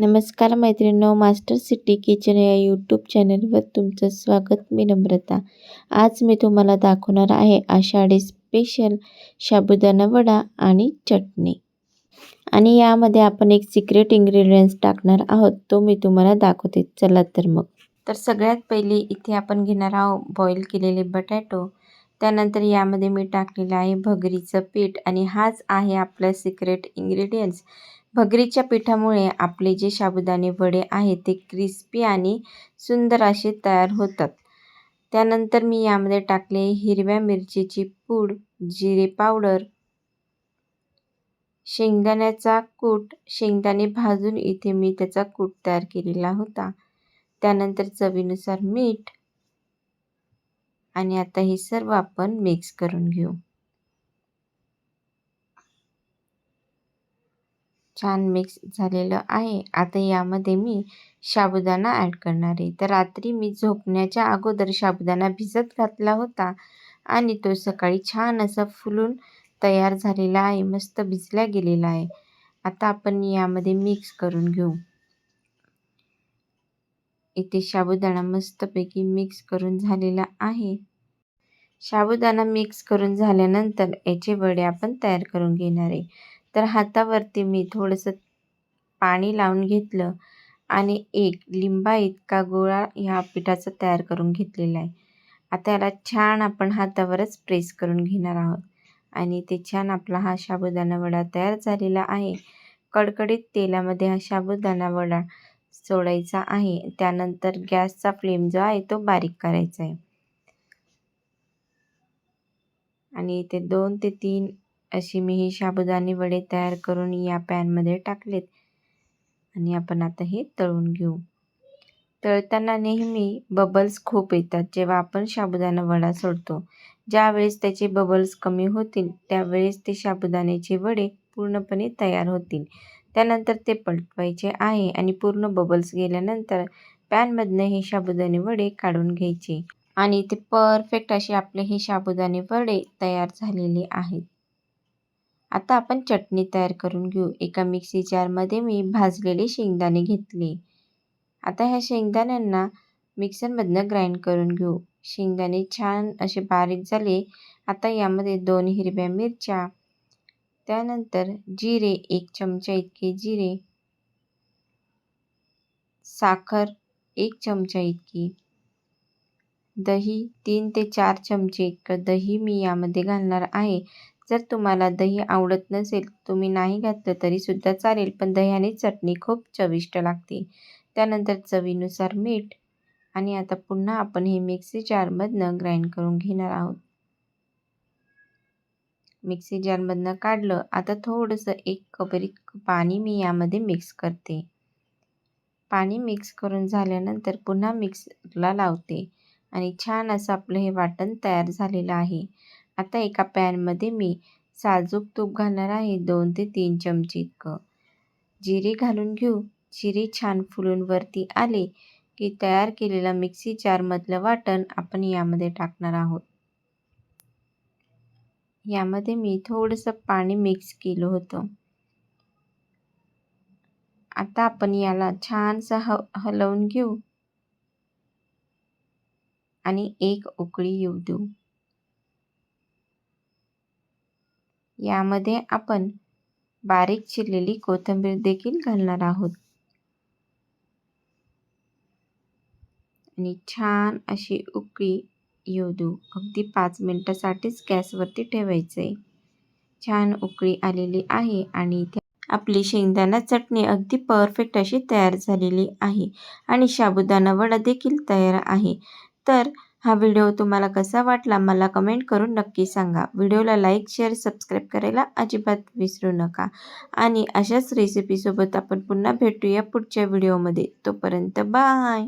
नमस्कार मैत्रिणींनो master city kitchen या यूट्यूब चॅनलवर तुमचं स्वागत. मी नम्रता. आज मी तुम्हाला दाखवणार आहे आषाढी स्पेशल साबुदाणा वडा आणि चटणी. आणि यामध्ये आपण एक सिक्रेट इंग्रेडियंट्स टाकणार आहोत तो मी तुम्हाला दाखवते. चला तर मग. तर सगळ्यात पहिले इथे आपण घेणार आहोत बॉईल केलेले बटॅटो. त्यानंतर यामध्ये मी टाकलेलं आहे भगरीचं पीठ आणि हाच आहे आपला सिक्रेट इंग्रेडियंट्स भगरीच्या पिठामुळे आपले जे साबुदाणे वडे आहेत ते क्रिस्पी आणि सुंदर असे तयार होतात. त्यानंतर मी यामध्ये टाकले हिरव्या मिरचीची पूड जिरे पावडर शेंगदाण्याचा कूट शेंगदाणे भाजून इथे मी त्याचा कूट तयार केलेला होता. त्यानंतर चवीनुसार मीठ आणि आता हे सर्व आपण मिक्स करून घेऊ. छान मिक्स झालेलं आहे. आता यामध्ये मी साबुदाणा ॲड करणार आहे. तर रात्री मी झोपण्याच्या अगोदर साबुदाणा भिजत घातला होता आणि तो सकाळी छान असा फुलून तयार झालेला आहे. मस्त भिजला गेलेला आहे. आता आपण यामध्ये मिक्स करून घेऊ. इथे साबुदाणा मस्तपैकी मिक्स करून झालेला आहे. साबुदाणा मिक्स करून झाल्यानंतर याचे वडे आपण तयार करून घेणार आहे. तर हातावरती मी थोडंसं पाणी लावून घेतलं आणि एक लिंबा इतका गोळा ह्या पिठाचा तयार करून घेतलेला आहे. आता याला छान आपण हातावरच प्रेस करून घेणार आहोत. आणि ते छान आपला हा साबुदाणा वडा तयार झालेला आहे. कडकडीत तेलामध्ये हा साबुदाणा वडा सोडायचा आहे. त्यानंतर गॅसचा फ्लेम जो आहे तो बारीक करायचा आहे. आणि इथे दोन ते तीन अशी मी ही साबुदाणे वडे तयार करून या पॅनमध्ये टाकलेत. आणि आपण आता हे तळून घेऊ. तळताना नेहमी बबल्स खूप येतात जेव्हा आपण साबुदाणा वडा सोडतो. ज्यावेळेस त्याचे बबल्स कमी होतील त्यावेळेस ते साबुदाण्याचे वडे पूर्णपणे तयार होतील. त्यानंतर ते पलटवायचे आहे आणि पूर्ण बबल्स गेल्यानंतर पॅनमधनं हे साबुदाणे वडे काढून घ्यायचे. आणि ते परफेक्ट असे आपले हे साबुदाणे वडे तयार झालेले आहेत. आता आपण चटणी तयार करून घेऊ. एका मिक्सी जारमध्ये मी भाजलेले शेंगदाणे घेतले. आता ह्या शेंगदाण्यांना मिक्सरमधनं ग्राइंड करून घेऊ. शेंगदाणे छान असे बारीक झाले. आता यामध्ये दोन हिरव्या मिरच्या त्यानंतर जिरे एक चमचा इतके जिरे साखर एक चमचा इतकी. दही तीन ते चार चमचे इतकं दही मी यामध्ये घालणार आहे. जर तुम्हाला दही आवडत नसेल तुम्ही नाही घातलं तरीसुद्धा चालेल पण दह्याने चटणी खूप चविष्ट लागते. त्यानंतर चवीनुसार मीठ आणि आता पुन्हा आपण हे मिक्सी जारमधनं ग्राइंड करून घेणार आहोत. मिक्सी जारमधनं काढलं आता थोडंसं एक कबरी पाणी मी यामध्ये मिक्स करते. पाणी मिक्स करून झाल्यानंतर पुन्हा मिक्सरला लावते आणि छान असं आपलं हे वाटण तयार झालेलं आहे. आता एका पॅनमध्ये मी साजूक तूप घालणार आहे दोन ते तीन चमचे इतकं. जिरे घालून घेऊ. जिरे छान फुलून वरती आले की तयार केलेलं मिक्सी जारमधलं वाटण आपण यामध्ये टाकणार आहोत. यामध्ये मी थोडंसं पाणी मिक्स केलं होतं. आता आपण याला छानसं ह हलवून घेऊ. आणि एक उकळी येऊ देऊ. यामध्ये आपण बारीक चिरलेली कोथिंबीर देखील घालणार आहोत. आणि छान अशी उकळी येऊ देऊ. अगदी पाच मिनटासाठीच गॅसवरती ठेवायचं आहे छान उकळी आलेली आहे आणि इथे आपली शेंगदाणा चटणी अगदी परफेक्ट अशी तयार झालेली आहे. आणि साबुदाणा वडा देखील तयार आहे. तर हा व्हिडिओ तुम्हाला कसा वाटला मला कमेंट करून नक्की सांगा. व्हिडिओला लाईक शेअर सबस्क्राईब करायला अजिबात विसरू नका. आणि अशाच रेसिपीसोबत आपण पुन्हा भेटूया पुढच्या व्हिडिओमध्ये. तोपर्यंत बाय!